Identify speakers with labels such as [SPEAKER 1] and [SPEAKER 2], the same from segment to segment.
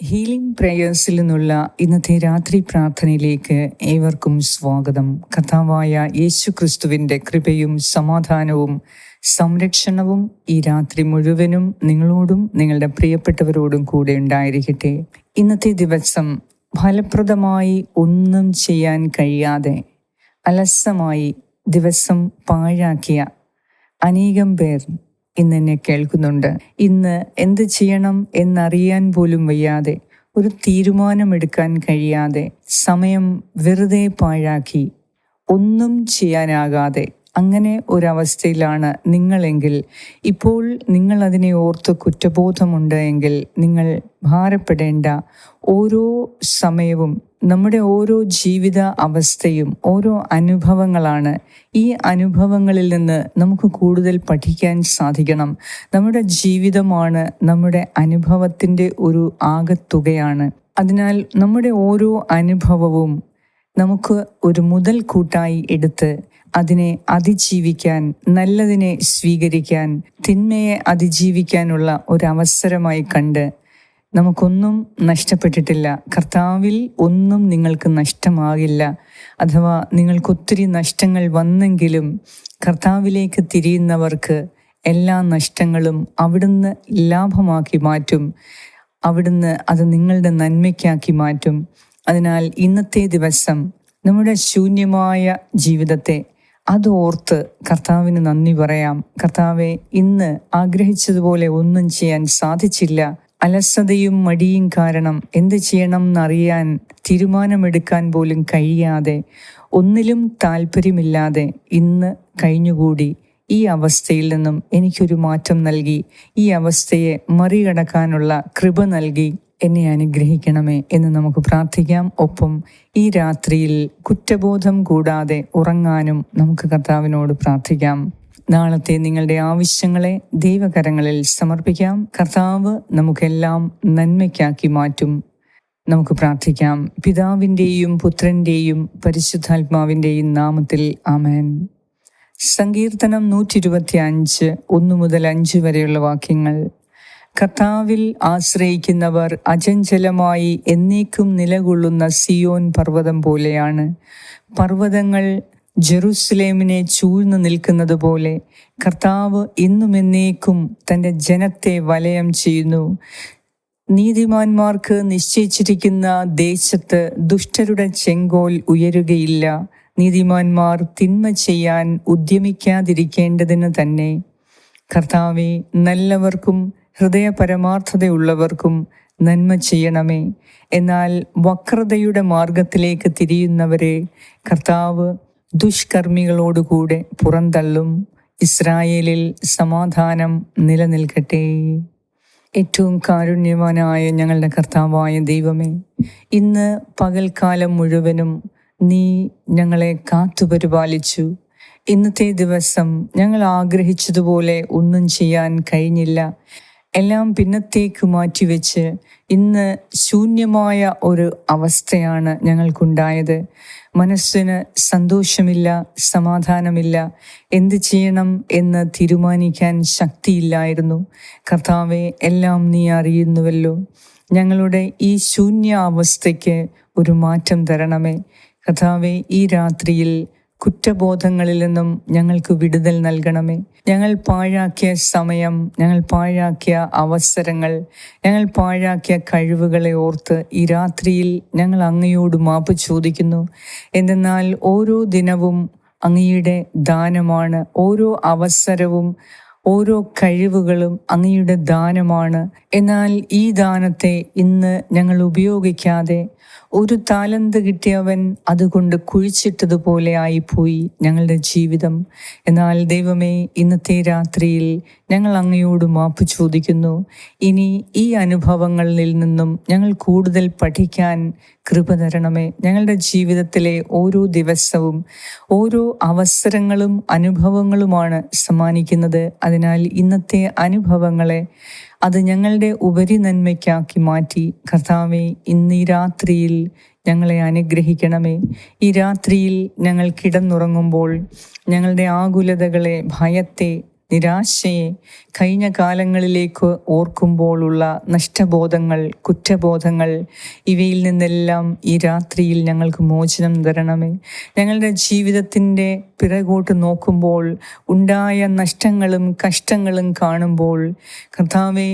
[SPEAKER 1] Healing പ്രേയേഴ്സിൽ നിന്നുള്ള ഇന്നത്തെ രാത്രി പ്രാർത്ഥനയിലേക്ക് ഏവർക്കും സ്വാഗതം. കഥാവായ യേശു ക്രിസ്തുവിന്റെ കൃപയും സമാധാനവും സംരക്ഷണവും ഈ രാത്രി മുഴുവനും നിങ്ങളോടും നിങ്ങളുടെ പ്രിയപ്പെട്ടവരോടും കൂടെ ഉണ്ടായിരിക്കട്ടെ. ഇന്നത്തെ ദിവസം ഫലപ്രദമായി ഒന്നും ചെയ്യാൻ കഴിയാതെ അലസമായി ദിവസം പാഴാക്കിയ അനേകം പേർ ഇന്ന് എന്നെ കേൾക്കുന്നുണ്ട്. ഇന്ന് എന്ത് ചെയ്യണം എന്നറിയാൻ പോലും വയ്യാതെ ഒരു തീരുമാനമെടുക്കാൻ കഴിയാതെ സമയം വെറുതെ പാഴാക്കി ഒന്നും ചെയ്യാനാകാതെ അങ്ങനെ ഒരവസ്ഥയിലാണ് നിങ്ങളെങ്കിൽ. ഇപ്പോൾ നിങ്ങൾ അതിനെ ഓർത്ത് കുറ്റബോധമുണ്ട് എങ്കിൽ നിങ്ങൾ ഭാരപ്പെടേണ്ട ഓരോ സമയവും നമ്മുടെ ഓരോ ജീവിത അവസ്ഥയും ഓരോ അനുഭവങ്ങളാണ് ഈ അനുഭവങ്ങളിൽ നിന്ന് നമുക്ക് കൂടുതൽ പഠിക്കാൻ സാധിക്കണം. നമ്മുടെ ജീവിതമാണ് നമ്മുടെ അനുഭവത്തിന്റെ ഒരു ആകത്തുകയാണ്. അതിനാൽ നമ്മുടെ ഓരോ അനുഭവവും നമുക്ക് ഒരു മുതൽ കൂട്ടായി എടുത്ത് അതിനെ അതിജീവിക്കാൻ നല്ലതിനെ സ്വീകരിക്കാൻ തിന്മയെ അതിജീവിക്കാനുള്ള ഒരവസരമായി കണ്ട് നമുക്കൊന്നും നഷ്ടപ്പെട്ടിട്ടില്ല. കർത്താവിൽ ഒന്നും നിങ്ങൾക്ക് നഷ്ടമാകില്ല. അഥവാ നിങ്ങൾക്കൊത്തിരി നഷ്ടങ്ങൾ വന്നെങ്കിലും കർത്താവിലേക്ക് തിരിയുന്നവർക്ക് എല്ലാ നഷ്ടങ്ങളും അവിടുന്ന് ലാഭമാക്കി മാറ്റും. അവിടുന്ന് അത് നിങ്ങളുടെ നന്മയ്ക്കാക്കി മാറ്റും. അതിനാൽ ഇന്നത്തെ ദിവസം നമ്മുടെ ശൂന്യമായ ജീവിതത്തെ അത് ഓർത്ത് കർത്താവിന് നന്ദി പറയാം. കർത്താവെ ഇന്ന് ആഗ്രഹിച്ചതുപോലെ ഒന്നും ചെയ്യാൻ സാധിച്ചില്ല. അലസതയും മടിയും കാരണം എന്ത് ചെയ്യണം എന്നറിയാൻ തീരുമാനമെടുക്കാൻ പോലും കഴിയാതെ ഒന്നിലും താല്പര്യമില്ലാതെ ഇന്ന് കഴിഞ്ഞുകൂടി. ഈ അവസ്ഥയിൽ നിന്നും എനിക്കൊരു മാറ്റം നൽകി. ഈ അവസ്ഥയെ മറികടക്കാനുള്ള കൃപ നൽകി. എന്നെ അനുഗ്രഹിക്കണമേ എന്ന് നമുക്ക് പ്രാർത്ഥിക്കാം. ഒപ്പം ഈ രാത്രിയിൽ കുറ്റബോധം കൂടാതെ ഉറങ്ങാനും നമുക്ക് കർത്താവിനോട് പ്രാർത്ഥിക്കാം. നാളത്തെ നിങ്ങളുടെ ആവശ്യങ്ങളെ ദൈവകരങ്ങളിൽ സമർപ്പിക്കാം. കർത്താവ് നമുക്കെല്ലാം നന്മയ്ക്കാക്കി മാറ്റും. നമുക്ക് പ്രാർത്ഥിക്കാം. പിതാവിന്റെയും പുത്രന്റെയും പരിശുദ്ധാത്മാവിന്റെയും നാമത്തിൽ ആമേൻ. സങ്കീർത്തനം നൂറ്റി ഇരുപത്തി അഞ്ച് ഒന്ന് മുതൽ അഞ്ച് വരെയുള്ള വാക്യങ്ങൾ. കർത്താവിൽ ആശ്രയിക്കുന്നവർ അചഞ്ചലമായി എന്നേക്കും നിലകൊള്ളുന്ന സിയോൻ പർവതം പോലെയാണ്. പർവതങ്ങൾ ജെറുസലേമിനെ ചൂഴ്ന്നു നിൽക്കുന്നത് പോലെ കർത്താവ് ഇന്നും എന്നേക്കും തന്റെ ജനത്തെ വലയം ചെയ്യുന്നു. നീതിമാന്മാർക്ക് നിശ്ചയിച്ചിരിക്കുന്ന ദേശത്ത് ദുഷ്ടരുടെ ചെങ്കോൽ ഉയരുകയില്ല. നീതിമാന്മാർ തിന്മ ചെയ്യാൻ ഉദ്യമിക്കാതിരിക്കേണ്ടതിന് തന്നെ. കർത്താവെ നല്ലവർക്കും ഹൃദയ പരമാർത്ഥതയുള്ളവർക്കും നന്മ ചെയ്യണമേ. എന്നാൽ വക്രതയുടെ മാർഗത്തിലേക്ക് തിരിയുന്നവരെ കർത്താവ് ദുഷ്കർമ്മികളോടുകൂടെ പുറന്തള്ളും. ഇസ്രായേലിൽ സമാധാനം നിലനിൽക്കട്ടെ. ഏറ്റവും കാരുണ്യവാനായ ഞങ്ങളുടെ കർത്താവായ ദൈവമേ ഇന്ന് പകൽക്കാലം മുഴുവനും നീ ഞങ്ങളെ കാത്തുപരിപാലിച്ചു ഇന്നത്തെ ദിവസം ഞങ്ങൾ ആഗ്രഹിച്ചതുപോലെ ഒന്നും ചെയ്യാൻ കഴിഞ്ഞില്ല. എല്ലാം പിന്നത്തേക്ക് മാറ്റിവെച്ച് ഇന്ന് ശൂന്യമായ ഒരു അവസ്ഥയാണ് ഞങ്ങൾക്കുണ്ടായത്. മനസ്സിന് സന്തോഷമില്ല സമാധാനമില്ല. എന്ത് ചെയ്യണം എന്ന് തീരുമാനിക്കാൻ ശക്തിയില്ലായിരുന്നു. കർത്താവെ എല്ലാം നീ അറിയുന്നുവല്ലോ. ഞങ്ങളുടെ ഈ ശൂന്യ അവസ്ഥയ്ക്ക് ഒരു മാറ്റം തരണമേ. കർത്താവെ ഈ രാത്രിയിൽ കുറ്റബോധങ്ങളിൽ നിന്നും ഞങ്ങൾക്ക് വിടുതൽ നൽകണമേ. ഞങ്ങൾ പാഴാക്കിയ സമയം ഞങ്ങൾ പാഴാക്കിയ അവസരങ്ങൾ ഞങ്ങൾ പാഴാക്കിയ കഴിവുകളെ ഓർത്ത് ഈ രാത്രിയിൽ ഞങ്ങൾ അങ്ങയോട് മാപ്പ് ചോദിക്കുന്നു. എന്തെന്നാൽ ഓരോ ദിനവും അങ്ങയുടെ ദാനമാണ് ഓരോ അവസരവും ഓരോ കഴിവുകളും അങ്ങയുടെ ദാനമാണ്. എന്നാൽ ഈ ദാനത്തെ ഇന്ന് ഞങ്ങൾ ഉപയോഗിക്കാതെ ഒരു താലന്ത് കിട്ടിയവൻ അതുകൊണ്ട് കുഴിച്ചിട്ടതുപോലെ ആയിപ്പോയി ഞങ്ങളുടെ ജീവിതം. എന്നാൽ ദൈവമേ ഇന്നത്തെ രാത്രിയിൽ ഞങ്ങൾ അങ്ങയോട് മാപ്പ് ചോദിക്കുന്നു. ഇനി ഈ അനുഭവങ്ങളിൽ നിന്നും ഞങ്ങൾ കൂടുതൽ പഠിക്കാൻ കൃപ തരണമേ. ഞങ്ങളുടെ ജീവിതത്തിലെ ഓരോ ദിവസവും ഓരോ അവസരങ്ങളും അനുഭവങ്ങളുമാണ് സമ്മാനിക്കുന്നത്. അതിനാൽ ഇന്നത്തെ അനുഭവങ്ങളെ അത് ഞങ്ങളുടെ ഉപരി നന്മയ്ക്കാക്കി മാറ്റി. കർത്താവെ ഇന്ന് ഈ രാത്രിയിൽ ഞങ്ങളെ അനുഗ്രഹിക്കണമേ. ഈ രാത്രിയിൽ ഞങ്ങൾ കിടന്നുറങ്ങുമ്പോൾ ഞങ്ങളുടെ ആകുലതകളെ ഭയത്തെ നിരാശയെ കഴിഞ്ഞ കാലങ്ങളിലേക്ക് ഓർക്കുമ്പോഴുള്ള നഷ്ടബോധങ്ങൾ കുറ്റബോധങ്ങൾ ഇവയിൽ നിന്നെല്ലാം ഈ രാത്രിയിൽ ഞങ്ങൾക്ക് മോചനം തരണമേ. ഞങ്ങളുടെ ജീവിതത്തിന്റെ പിറകോട്ട് നോക്കുമ്പോൾ ഉണ്ടായ നഷ്ടങ്ങളും കഷ്ടങ്ങളും കാണുമ്പോൾ കർത്താവെ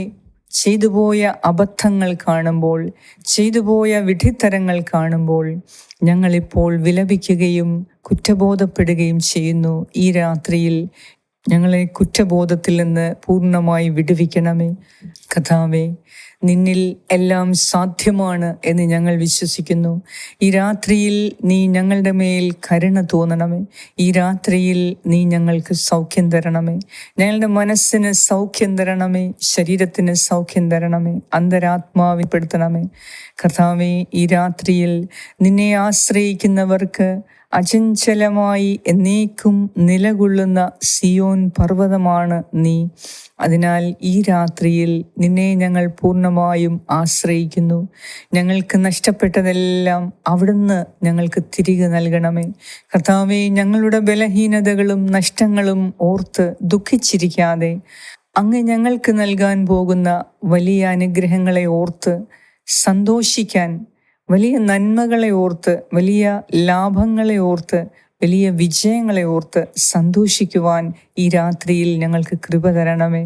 [SPEAKER 1] ചെയ്തുപോയ അബദ്ധങ്ങൾ കാണുമ്പോൾ ചെയ്തുപോയ വിഡ്ഢിത്തരങ്ങൾ കാണുമ്പോൾ ഞങ്ങളിപ്പോൾ വിലപിക്കുകയും കുറ്റബോധപ്പെടുകയും ചെയ്യുന്നു ഈ രാത്രിയിൽ ഞങ്ങളെ കുറ്റബോധത്തിൽ നിന്ന് പൂർണമായി വിടുവിക്കണമേ. കഥാവേ നിന്നിൽ എല്ലാം സാധ്യമാണ് എന്ന് ഞങ്ങൾ വിശ്വസിക്കുന്നു. ഈ രാത്രിയിൽ നീ ഞങ്ങളുടെ മേൽ കരുണ തോന്നണമേ. ഈ രാത്രിയിൽ നീ ഞങ്ങൾക്ക് സൗഖ്യം തരണമേ. ഞങ്ങളുടെ മനസ്സിന് സൗഖ്യം തരണമേ. ശരീരത്തിന് സൗഖ്യം തരണമേ. അന്തരാത്മാവിപ്പെടുത്തണമേ കർത്താവെ ഈ രാത്രിയിൽ നിന്നെ ആശ്രയിക്കുന്നവർക്ക് അചഞ്ചലമായി എന്നേക്കും നിലകൊള്ളുന്ന സിയോൻ പർവതമാണ് നീ. അതിനാൽ ഈ രാത്രിയിൽ നിന്നെ ഞങ്ങൾ പൂർണമായും ആശ്രയിക്കുന്നു. ഞങ്ങൾക്ക് നഷ്ടപ്പെട്ടതെല്ലാം അവിടുന്ന് ഞങ്ങൾക്ക് തിരികെ നൽകണമേ. കർത്താവെ ഞങ്ങളുടെ ബലഹീനതകളും നഷ്ടങ്ങളും ഓർത്ത് ദുഃഖിച്ചിരിക്കാതെ അങ്ങ് ഞങ്ങൾക്ക് നൽകാൻ പോകുന്ന വലിയ അനുഗ്രഹങ്ങളെ ഓർത്ത് സന്തോഷിക്കാൻ വലിയ നന്മകളെ ഓർത്ത് വലിയ ലാഭങ്ങളെ ഓർത്ത് വലിയ വിജയങ്ങളെ ഓർത്ത് സന്തോഷിക്കുവാൻ ഈ രാത്രിയിൽ ഞങ്ങൾക്ക് കൃപ തരണമേ.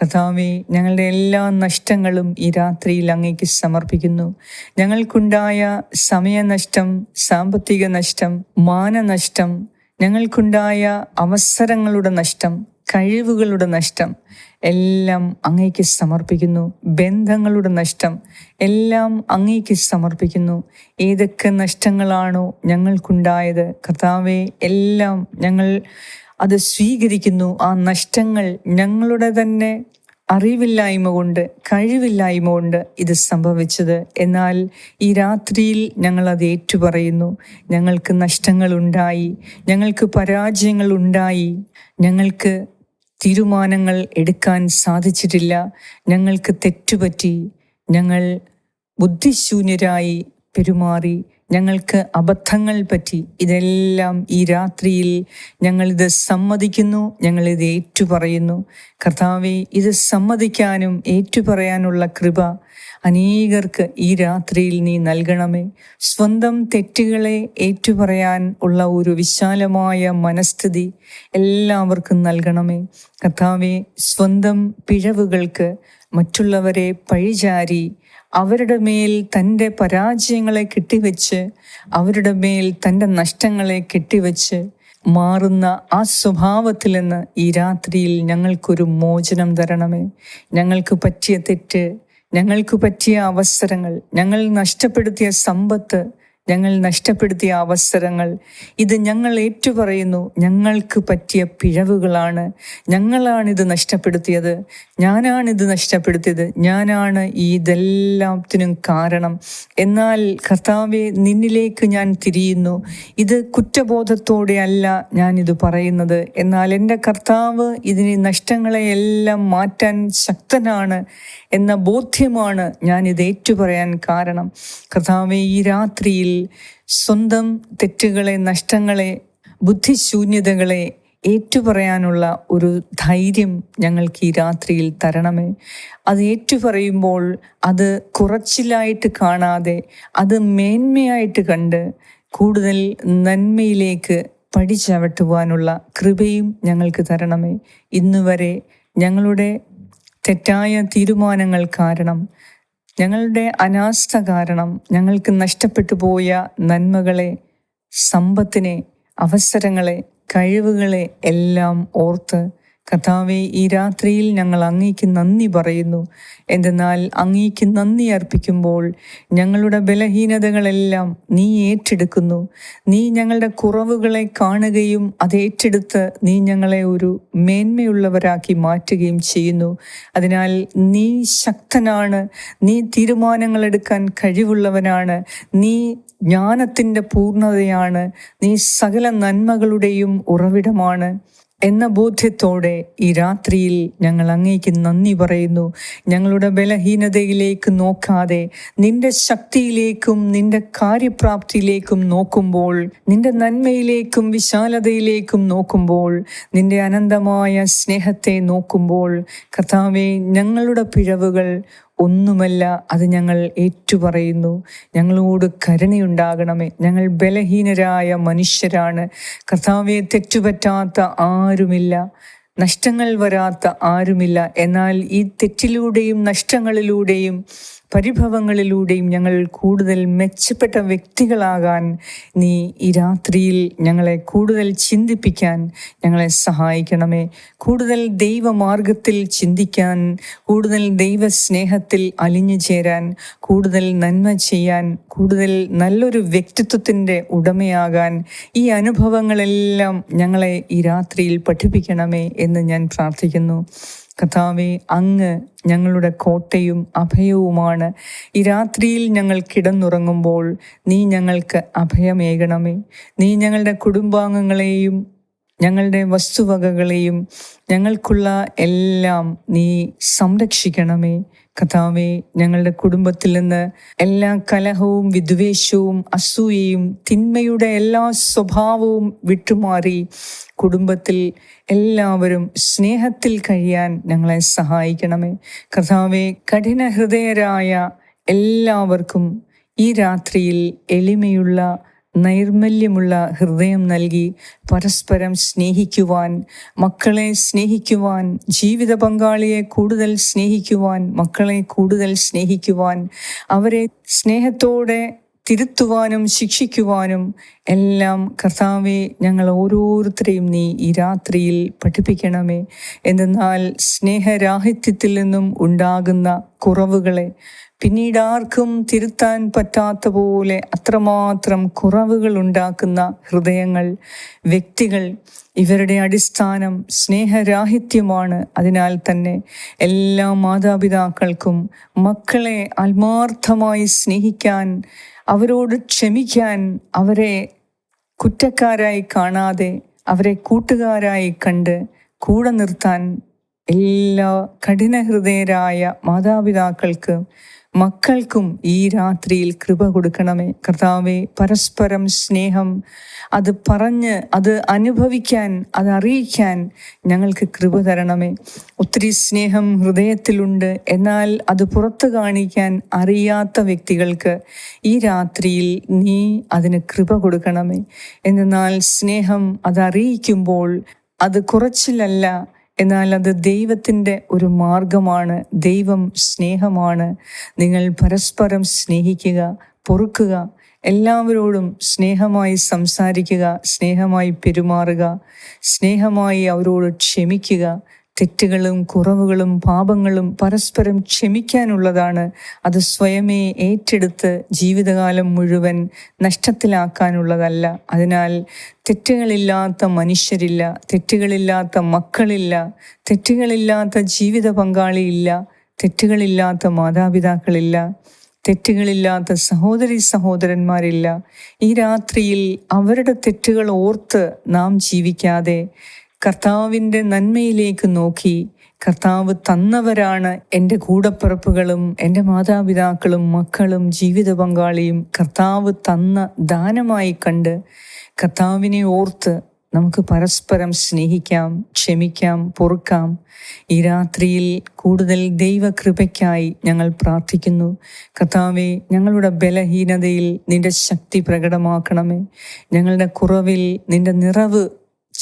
[SPEAKER 1] കഥാവേ ഞങ്ങളുടെ എല്ലാ നഷ്ടങ്ങളും ഈ രാത്രിയിൽ അങ്ങേക്ക് സമർപ്പിക്കുന്നു. ഞങ്ങൾക്കുണ്ടായ സമയനഷ്ടം സാമ്പത്തിക നഷ്ടം മാനനഷ്ടം ഞങ്ങൾക്കുണ്ടായ അവസരങ്ങളുടെ നഷ്ടം കഴിവുകളുടെ നഷ്ടം എല്ലാം അങ്ങേക്ക് സമർപ്പിക്കുന്നു. ബന്ധങ്ങളുടെ നഷ്ടം എല്ലാം അങ്ങേക്ക് സമർപ്പിക്കുന്നു. ഏതൊക്കെ നഷ്ടങ്ങളാണോ ഞങ്ങൾക്കുണ്ടായത്? കർത്താവെ എല്ലാം ഞങ്ങൾ അത് സ്വീകരിക്കുന്നു. ആ നഷ്ടങ്ങൾ ഞങ്ങളുടെ തന്നെ അറിവില്ലായ്മ കൊണ്ട് കഴിവില്ലായ്മ കൊണ്ട് ഇത് സംഭവിച്ചത്. എന്നാൽ ഈ രാത്രിയിൽ ഞങ്ങൾ അത് ഏറ്റുപറയുന്നു. ഞങ്ങൾക്ക് നഷ്ടങ്ങൾ ഉണ്ടായി ഞങ്ങൾക്ക് പരാജയങ്ങൾ ഉണ്ടായി ഞങ്ങൾക്ക് തീരുമാനങ്ങൾ എടുക്കാൻ സാധിച്ചിട്ടില്ല. ഞങ്ങൾക്ക് തെറ്റുപറ്റി ഞങ്ങൾ ബുദ്ധിശൂന്യരായി പെരുമാറി. ഞങ്ങൾക്ക് അബദ്ധങ്ങൾ പറ്റി. ഇതെല്ലാം ഈ രാത്രിയിൽ ഞങ്ങളിത് സമ്മതിക്കുന്നു ഞങ്ങളിത് ഏറ്റുപറയുന്നു. കർത്താവെ ഇത് സമ്മതിക്കാനും ഏറ്റുപറയാനുള്ള കൃപ അനേകർക്ക് ഈ രാത്രിയിൽ നീ നൽകണമേ. സ്വന്തം തെറ്റുകളെ ഏറ്റുപറയാൻ ഉള്ള ഒരു വിശാലമായ മനസ്ഥിതി എല്ലാവർക്കും നൽകണമേ. കർത്താവെ സ്വന്തം പിഴവുകൾക്ക് മറ്റുള്ളവരെ പഴിചാരി അവരുടെ മേൽ തന്റെ പരാജയങ്ങളെ കെട്ടിവെച്ച് അവരുടെ മേൽ തന്റെ നഷ്ടങ്ങളെ കെട്ടിവെച്ച് മാറുന്ന ആ സ്വഭാവത്തിൽ നിന്ന് ഈ രാത്രിയിൽ ഞങ്ങൾക്കൊരു മോചനം തരണമേ. ഞങ്ങൾക്ക് പറ്റിയ തെറ്റ് ഞങ്ങൾക്ക് പറ്റിയ അവസരങ്ങൾ ഞങ്ങൾ നഷ്ടപ്പെടുത്തിയ സമ്പത്ത് ഞങ്ങൾ നഷ്ടപ്പെടുത്തിയ അവസരങ്ങൾ. ഇത് ഞങ്ങൾ ഏറ്റുപറയുന്നു. ഞങ്ങൾക്ക് പറ്റിയ പിഴവുകളാണ്. ഞങ്ങളാണിത് നഷ്ടപ്പെടുത്തിയത്. ഞാനാണിത് നഷ്ടപ്പെടുത്തിയത്. ഞാനാണ് ഇതെല്ലാത്തിനും കാരണം. എന്നാൽ കർത്താവെ നിന്നിലേക്ക് ഞാൻ തിരിയുന്നു. ഇത് കുറ്റബോധത്തോടെ അല്ല ഞാനിത് പറയുന്നത്. എന്നാൽ എന്റെ കർത്താവ് ഇതിനെ നഷ്ടങ്ങളെയെല്ലാം മാറ്റാൻ ശക്തനാണ് എന്ന ബോധ്യമാണ് ഞാനിത് ഏറ്റുപറയാൻ കാരണം. കർത്താവെ ഈ രാത്രിയിൽ സ്വന്തം തെറ്റുകളെ നഷ്ടങ്ങളെ ബുദ്ധിശൂന്യതകളെ ഏറ്റുപറയാനുള്ള ഒരു ധൈര്യം ഞങ്ങൾക്ക് ഈ രാത്രിയിൽ തരണമേ. അത് ഏറ്റുപറയുമ്പോൾ അത് കുറച്ചിലായിട്ട് കാണാതെ അത് മേന്മയായിട്ട് കണ്ട് കൂടുതൽ നന്മയിലേക്ക് പടിച്ചവട്ടുവാനുള്ള കൃപയും ഞങ്ങൾക്ക് തരണമേ. ഇന്നുവരെ ഞങ്ങളുടെ തെറ്റായ തീരുമാനങ്ങൾ കാരണം ഞങ്ങളുടെ അനാസ്ഥ കാരണം ഞങ്ങൾക്ക് നഷ്ടപ്പെട്ടു പോയ നന്മകളെ സമ്പത്തിനെ അവസരങ്ങളെ കഴിവുകളെ എല്ലാം ഓർത്ത് കഥാവെ ഈ രാത്രിയിൽ ഞങ്ങൾ അങ്ങേക്ക് നന്ദി പറയുന്നു. എന്തെന്നാൽ അങ്ങേക്ക് നന്ദി അർപ്പിക്കുമ്പോൾ ഞങ്ങളുടെ ബലഹീനതകളെല്ലാം നീ ഏറ്റെടുക്കുന്നു. നീ ഞങ്ങളുടെ കുറവുകളെ കാണുകയും അത് ഏറ്റെടുത്ത് നീ ഞങ്ങളെ ഒരു മേന്മയുള്ളവരാക്കി മാറ്റുകയും ചെയ്യുന്നു. അതിനാൽ നീ ശക്തനാണ്. നീ തീരുമാനങ്ങൾ എടുക്കാൻ കഴിവുള്ളവനാണ്. നീ ജ്ഞാനത്തിന്റെ പൂർണതയാണ്. നീ സകല നന്മകളുടെയും ഉറവിടമാണ്. എന്ന ബോധ്യത്തോടെ ഈ രാത്രിയിൽ ഞങ്ങൾ അങ്ങേക്ക് നന്ദി പറയുന്നു. ഞങ്ങളുടെ ബലഹീനതയിലേക്ക് നോക്കാതെ നിന്റെ ശക്തിയിലേക്കും നിന്റെ കാര്യപ്രാപ്തിയിലേക്കും നോക്കുമ്പോൾ നിന്റെ നന്മയിലേക്കും വിശാലതയിലേക്കും നോക്കുമ്പോൾ നിന്റെ അനന്തമായ സ്നേഹത്തെ നോക്കുമ്പോൾ കർത്താവെ ഞങ്ങളുടെ പിഴവുകൾ ഒന്നുമല്ല അത് ഞങ്ങൾ ഏറ്റുപറയുന്നു. ഞങ്ങളോട് കരുണയുണ്ടാകണമേ. ഞങ്ങൾ ബലഹീനരായ മനുഷ്യരാണ്. കർത്താവെ തെറ്റുപറ്റാത്ത ആരുമില്ല. നഷ്ടങ്ങൾ വരാത്ത ആരുമില്ല. എന്നാൽ ഈ തെറ്റിലൂടെയും നഷ്ടങ്ങളിലൂടെയും പരിഭവങ്ങളിലൂടെയും ഞങ്ങൾ കൂടുതൽ മെച്ചപ്പെട്ട വ്യക്തികളാകാൻ നീ ഈ രാത്രിയിൽ ഞങ്ങളെ കൂടുതൽ ചിന്തിപ്പിക്കാൻ ഞങ്ങളെ സഹായിക്കണമേ. കൂടുതൽ ദൈവമാർഗത്തിൽ ചിന്തിക്കാൻ കൂടുതൽ ദൈവസ്നേഹത്തിൽ അലിഞ്ഞു ചേരാൻ കൂടുതൽ നന്മ ചെയ്യാൻ കൂടുതൽ നല്ലൊരു വ്യക്തിത്വത്തിന്റെ ഉടമയാകാൻ ഈ അനുഭവങ്ങളെല്ലാം ഞങ്ങളെ ഈ രാത്രിയിൽ പഠിപ്പിക്കണമേ എന്ന് ഞാൻ പ്രാർത്ഥിക്കുന്നു. കഥാവെ അങ്ങ് ഞങ്ങളുടെ കോട്ടയും അഭയവുമാണ്. ഈ രാത്രിയിൽ ഞങ്ങൾ കിടന്നുറങ്ങുമ്പോൾ നീ ഞങ്ങൾക്ക് അഭയമേകണമേ. നീ ഞങ്ങളുടെ കുടുംബാംഗങ്ങളെയും ഞങ്ങളുടെ വസ്തുവകകളെയും ഞങ്ങൾക്കുള്ള എല്ലാം നീ സംരക്ഷിക്കണമേ. കഥാവെ ഞങ്ങളുടെ കുടുംബത്തിൽ നിന്ന് എല്ലാ കലഹവും വിദ്വേഷവും അസൂയയും തിന്മയുടെ എല്ലാ സ്വഭാവവും വിട്ടുമാറി കുടുംബത്തിൽ എല്ലാവരും സ്നേഹത്തിൽ കഴിയാൻ ഞങ്ങളെ സഹായിക്കണമേ. കഥാവെ കഠിനഹൃദയരായ എല്ലാവർക്കും ഈ രാത്രിയിൽ എളിമയുള്ള നൈർമല്യമുള്ള ഹൃദയം നൽകി പരസ്പരം സ്നേഹിക്കുവാൻ മക്കളെ സ്നേഹിക്കുവാൻ ജീവിത പങ്കാളിയെ കൂടുതൽ സ്നേഹിക്കുവാൻ മക്കളെ കൂടുതൽ സ്നേഹിക്കുവാൻ അവരെ സ്നേഹത്തോടെ തിരുത്തുവാനും ശിക്ഷിക്കുവാനും എല്ലാം കർത്താവെ ഞങ്ങൾ ഓരോരുത്തരെയും നീ ഈ രാത്രിയിൽ പഠിപ്പിക്കണമേ. എന്തെന്നാൽ സ്നേഹരാഹിത്യത്തിൽ നിന്നും ഉണ്ടാകുന്ന കുറവുകളെ പിന്നീട് ആർക്കും തിരുത്താൻ പറ്റാത്ത പോലെ അത്രമാത്രം കുറവുകൾ ഉണ്ടാക്കുന്ന ഹൃദയങ്ങൾ വ്യക്തികൾ ഇവരുടെ അടിസ്ഥാനം സ്നേഹരാഹിത്യമാണ്. അതിനാൽ തന്നെ എല്ലാ മാതാപിതാക്കൾക്കും മക്കളെ ആത്മാർത്ഥമായി സ്നേഹിക്കാൻ അവരോട് ക്ഷമിക്കാൻ അവരെ കുറ്റക്കാരായി കാണാതെ അവരെ കൂട്ടുകാരായി കണ്ട് കൂടെ നിർത്താൻ എല്ലാ കഠിനഹൃദയരായ മാതാപിതാക്കൾക്ക് മക്കൾക്കും ഈ രാത്രിയിൽ കൃപ കൊടുക്കണമേ. കർത്താവെ പരസ്പരം സ്നേഹം അത് പറഞ്ഞ് അത് അനുഭവിക്കാൻ അത് അറിയിക്കാൻ ഞങ്ങൾക്ക് കൃപ തരണമേ. ഒത്തിരി സ്നേഹം ഹൃദയത്തിലുണ്ട്. എന്നാൽ അത് പുറത്തു കാണിക്കാൻ അറിയാത്ത വ്യക്തികൾക്ക് ഈ രാത്രിയിൽ നീ അതിന് കൃപ കൊടുക്കണമേ. എന്നാൽ സ്നേഹം അത് അറിയിക്കുമ്പോൾ അത് കുറച്ചിലല്ല എന്നാൽ അത് ദൈവത്തിന്റെ ഒരു മാർഗമാണ് ദൈവം സ്നേഹമാണ്. നിങ്ങൾ പരസ്പരം സ്നേഹിക്കുക പൊറുക്കുക എല്ലാവരോടും സ്നേഹമായി സംസാരിക്കുക സ്നേഹമായി പെരുമാറുക സ്നേഹമായി അവരോട് ക്ഷമിക്കുക തെറ്റുകളും കുറവുകളും പാപങ്ങളും പരസ്പരം ക്ഷമിക്കാനുള്ളതാണ്. അത് സ്വയമേ ഏറ്റെടുത്ത് ജീവിതകാലം മുഴുവൻ നഷ്ടത്തിലാക്കാനുള്ളതല്ല. അതിനാൽ തെറ്റുകളില്ലാത്ത മനുഷ്യരില്ല തെറ്റുകളില്ലാത്ത മക്കളില്ല തെറ്റുകളില്ലാത്ത ജീവിത പങ്കാളിയില്ല തെറ്റുകളില്ലാത്ത മാതാപിതാക്കളില്ല തെറ്റുകളില്ലാത്ത സഹോദരി സഹോദരന്മാരില്ല. ഈ രാത്രിയിൽ അവരുടെ തെറ്റുകൾ ഓർത്ത് നാം ജീവിക്കാതെ കർത്താവിന്റെ നന്മയിലേക്ക് നോക്കി കർത്താവ് തന്നവരാണ് എന്റെ കൂടപ്പിറപ്പുകളും എന്റെ മാതാപിതാക്കളും മക്കളും ജീവിത പങ്കാളിയും കർത്താവ് തന്ന ദാനമായി കണ്ട് കർത്താവിനെ ഓർത്ത് നമുക്ക് പരസ്പരം സ്നേഹിക്കാം ക്ഷമിക്കാം പൊറുക്കാം. ഈ രാത്രിയിൽ കൂടുതൽ ദൈവകൃപയ്ക്കായി ഞങ്ങൾ പ്രാർത്ഥിക്കുന്നു. കർത്താവെ ഞങ്ങളുടെ ബലഹീനതയിൽ നിന്റെ ശക്തി പ്രകടമാക്കണമേ. ഞങ്ങളുടെ കുറവിൽ നിന്റെ നിറവ്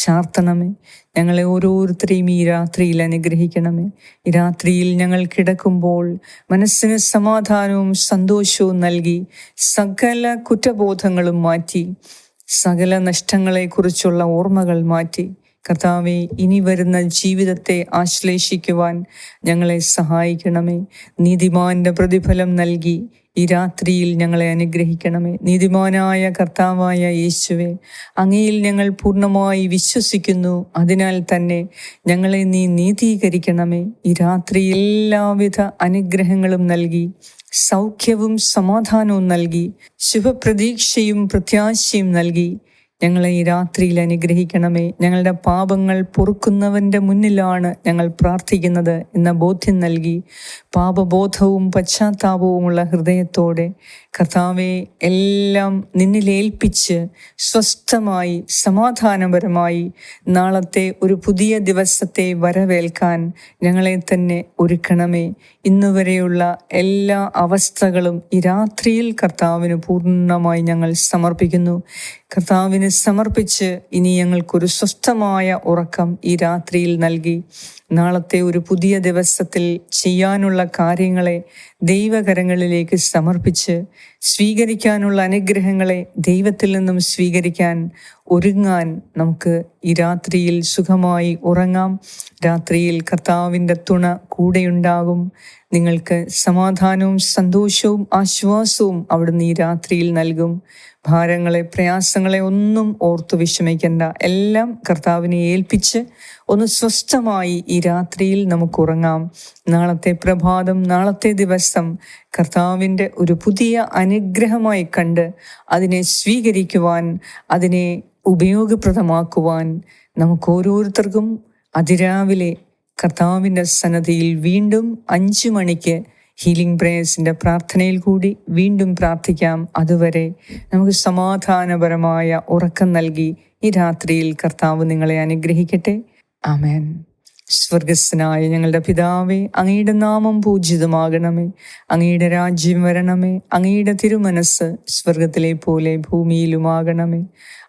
[SPEAKER 1] ചാർത്തണമേ. ഞങ്ങളെ ഓരോരുത്തരെയും ഈ രാത്രിയിൽ അനുഗ്രഹിക്കണമേ. ഈ രാത്രിയിൽ ഞങ്ങൾ കിടക്കുമ്പോൾ മനസ്സിന് സമാധാനവും സന്തോഷവും നൽകി സകല കുറ്റബോധങ്ങളും മാറ്റി സകല നഷ്ടങ്ങളെക്കുറിച്ചുള്ള ഓർമ്മകൾ മാറ്റി. കർത്താവെ ഇനി വരുന്ന ജീവിതത്തെ ആശ്ലേഷിക്കുവാൻ ഞങ്ങളെ സഹായിക്കണമേ. നീതിമാന്റെ പ്രതിഫലം നൽകി ഈ രാത്രിയിൽ ഞങ്ങളെ അനുഗ്രഹിക്കണമേ. നീതിമാനായ കർത്താവായ യേശുവെ അങ്ങയിൽ ഞങ്ങൾ പൂർണമായി വിശ്വസിക്കുന്നു. അതിനാൽ തന്നെ ഞങ്ങളെ നീ നീതീകരിക്കണമേ. ഈ രാത്രി എല്ലാവിധ അനുഗ്രഹങ്ങളും നൽകി സൗഖ്യവും സമാധാനവും നൽകി ശുഭപ്രതീക്ഷയും പ്രത്യാശയും നൽകി ഞങ്ങളെ ഈ രാത്രിയിൽ അനുഗ്രഹിക്കണമേ. ഞങ്ങളുടെ പാപങ്ങൾ പൊറുക്കുന്നവന്റെ മുന്നിലാണ് ഞങ്ങൾ പ്രാർത്ഥിക്കുന്നത് എന്ന ബോധ്യം നൽകി. പാപബോധവും പശ്ചാത്താപവുമുള്ള ഹൃദയത്തോടെ കർത്താവെ എല്ലാം നിന്നിലേൽപ്പിച്ച് സ്വസ്ഥമായി സമാധാനപരമായി നാളത്തെ ഒരു പുതിയ ദിവസത്തെ വരവേൽക്കാൻ ഞങ്ങളെ തന്നെ ഒരുക്കണമേ. ഇന്നുവരെയുള്ള എല്ലാ അവസ്ഥകളും ഈ രാത്രിയിൽ കർത്താവിന് പൂർണമായി ഞങ്ങൾ സമർപ്പിക്കുന്നു. കർത്താവിന് സമർപ്പിച്ച് ഇനി ഞങ്ങൾക്കൊരു സ്വസ്ഥമായ ഉറക്കം ഈ രാത്രിയിൽ നൽകി. നാളത്തെ ഒരു പുതിയ ദിവസത്തിൽ ചെയ്യാനുള്ള കാര്യങ്ങളെ ദൈവകരങ്ങളിലേക്ക് സമർപ്പിച്ച് സ്വീകരിക്കാനുള്ള അനുഗ്രഹങ്ങളെ ദൈവത്തിൽ നിന്നും സ്വീകരിക്കാൻ ഒരുങ്ങാൻ നമുക്ക് ഈ രാത്രിയിൽ സുഖമായി ഉറങ്ങാം. രാത്രിയിൽ കർത്താവിന്റെ തുണ കൂടെയുണ്ടാകും. നിങ്ങൾക്ക് സമാധാനവും സന്തോഷവും ആശ്വാസവും അവിടുന്ന് ഈ രാത്രിയിൽ നൽകും. ഭാരങ്ങളെ പ്രയാസങ്ങളെ ഒന്നും ഓർത്തു വിഷമിക്കേണ്ട. എല്ലാം കർത്താവിനെ ഏൽപ്പിച്ച് ഒന്ന് സ്വസ്ഥമായി ഈ രാത്രിയിൽ നമുക്ക് ഉറങ്ങാം. നാളത്തെ പ്രഭാതം നാളത്തെ ദിവസം കർത്താവിന്റെ ഒരു പുതിയ അനുഗ്രഹമായി കണ്ട് അതിനെ സ്വീകരിക്കുവാൻ അതിനെ ഉപയോഗപ്രദമാക്കുവാൻ നമുക്ക് ഓരോരുത്തർക്കും അതിരാവിലെ കർത്താവിന്റെ സന്നദ്ധിയിൽ വീണ്ടും അഞ്ചു മണിക്ക് ഹീലിംഗ് പ്രേയേഴ്സിന്റെ പ്രാർത്ഥനയിൽ കൂടി വീണ്ടും പ്രാർത്ഥിക്കാം. അതുവരെ നമുക്ക് സമാധാനപരമായ ഉറക്കം നൽകി ഈ രാത്രിയിൽ കർത്താവ് നിങ്ങളെ അനുഗ്രഹിക്കട്ടെ. ആമേൻ. സ്വർഗസ്സനായ ഞങ്ങളുടെ പിതാവേ അങ്ങയുടെ നാമം പൂജിതമാകണമേ. അങ്ങയുടെ രാജ്യം വരണമേ. അങ്ങയുടെ തിരുമനസ് സ്വർഗത്തിലെ പോലെ ഭൂമിയിലുമാകണമേ.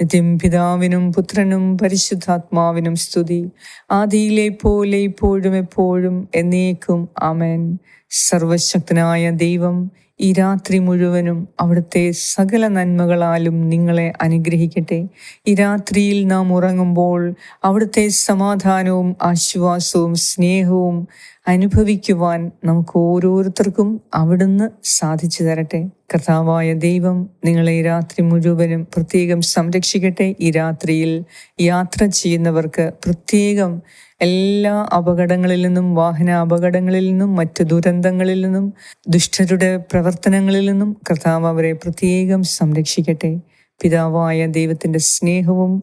[SPEAKER 1] നിത്യം പിതാവിനും പുത്രനും പരിശുദ്ധാത്മാവിനും സ്തുതി. ആദിയിലെ പോലെ ഇപ്പോഴും എപ്പോഴും എന്നേക്കും അമൻ സർവശക്തനായ ദൈവം ഈ രാത്രി മുഴുവനും അവിടുത്തെ സകല നന്മകളാലും നിങ്ങളെ അനുഗ്രഹിക്കട്ടെ. ഈ രാത്രിയിൽ നാം ഉറങ്ങുമ്പോൾ അവിടുത്തെ സമാധാനവും ആശ്വാസവും സ്നേഹവും അനുഭവിക്കുവാൻ നമുക്ക് ഓരോരുത്തർക്കും അവിടുന്ന് സാധിച്ചു തരട്ടെ. കർത്താവായ ദൈവം നിങ്ങളെ ഈ രാത്രി മുഴുവനും പ്രത്യേകം സംരക്ഷിക്കട്ടെ. ഈ രാത്രിയിൽ യാത്ര ചെയ്യുന്നവർക്ക് പ്രത്യേകം എല്ലാ അപകടങ്ങളിൽ നിന്നും വാഹന അപകടങ്ങളിൽ നിന്നും മറ്റ് ദുരന്തങ്ങളിൽ നിന്നും ദുഷ്ടരുടെ പ്രവർത്തനങ്ങളിൽ നിന്നും കർത്താവ് അവരെ പ്രത്യേകം സംരക്ഷിക്കട്ടെ. പിതാവായ ദൈവത്തിന്റെ സ്നേഹവും